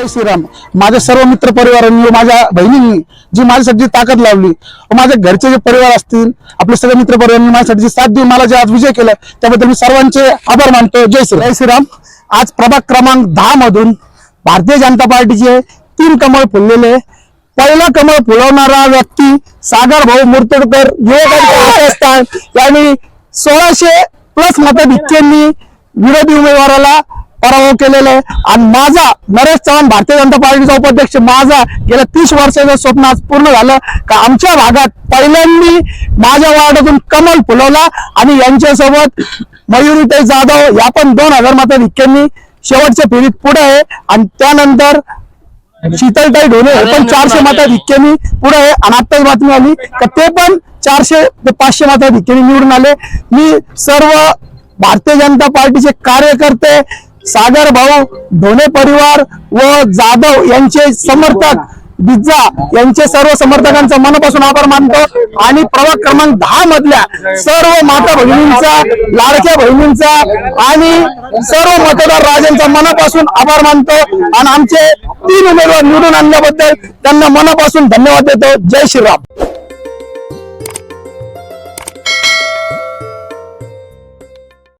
जय श्रीराम. माझ्या सर्व मित्र परिवारांनी माझ्या बहिणींनी जी माझ्यासाठी ताकद लावली व माझ्या घरचे जे परिवार असतील आपले सगळे मित्र परिवारांनी माझ्यासाठी जी साथ देऊन मला जे आज विजय केला त्याबद्दल मी सर्वांचे आभार मानतो जय श्री जय श्रीराम. आज प्रभाग क्रमांक दहा मधून भारतीय जनता पार्टीचे तीन कमळ फुललेले. पहिला कमळ फुलवणारा व्यक्ती सागर भाऊ मुर्तडकर युवकांचे स्थान यांनी सोळाशे प्लस मताधिक्यांनी विरोधी उमेदवाराला पराभव केलेला आहे. आणि माझा नरेश चव्हाण भारतीय जनता पार्टीचा उपाध्यक्ष माझा गेल्या तीस वर्षाचं स्वप्न आज पूर्ण झालं. का आमच्या भागात पहिल्यांदी माझ्या वार्डातून कमल फुलवला आणि यांच्यासोबत मयुरीताई जाधव या पण दोन हजार मताधिक्यांनी शेवटच्या फेरीत पुढे आहे. आणि त्यानंतर शीतलताई ढोले हे पण चारशे मताधिक्यांनी पुढे आहे. आणि आत्ताच बातमी आली का ते पण चारशे ते पाचशे मताधिक्यांनी निवडून आले. मी सर्व भारतीय जनता पार्टीचे कार्यकर्ते सागर भाऊ ढोणे परिवार व जाधव यांचे समर्थक बिज्जा यांचे सर्व समर्थकांचा मनापासून आभार मानतो. आणि प्रभाग क्रमांक दहा मधल्या सर्व माता बहिणींचा लाडक्या बहिणींचा आणि सर्व मतदार राजांचा मनापासून आभार मानतो. आणि आमचे तीन उमेदवार निवडून आणल्याबद्दल त्यांना मनापासून धन्यवाद देतो. जय श्रीराम.